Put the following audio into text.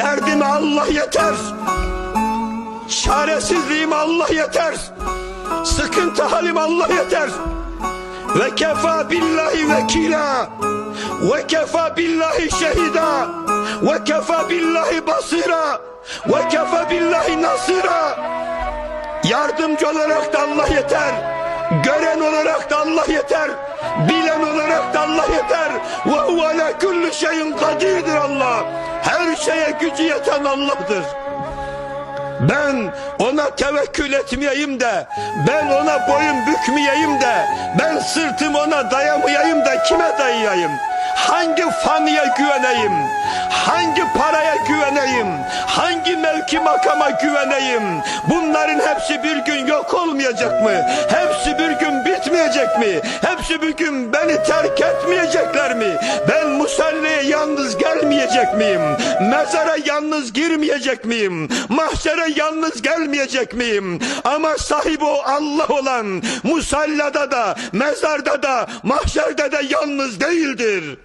Derdime Allah yeter. Çaresizliğim Allah yeter. Sıkıntı halim Allah yeter. Ve kefa billahi vekila. Ve kefa billahi şehida. Ve kefa billahi basira. Ve kefa billahi nasira. Yardımcı olarak da Allah yeter. Gören olarak da Allah yeter. Bilen olarak Allah yeter. Ve huve ala kulli şeyin kadirdir Allah. Her şeye gücü yeten Allah'tır. Ben ona tevekkül etmeyeyim de, ben ona boyun bükmeyeyim de, ben sırtım ona dayamayayım da kime dayayayım? Hangi faniye güveneyim? Hangi paraya güveneyim? Hangi mevki makama güveneyim? Bunların hepsi bir gün yok olmayacak mı? Bitmeyecek mi? Hepsi bir gün beni terk etmeyecekler mi? Ben musalleye yalnız gelmeyecek miyim? Mezara yalnız girmeyecek miyim? Mahşere yalnız gelmeyecek miyim? Ama sahibi o Allah olan musallada da, mezarda da, mahşerde de yalnız değildir.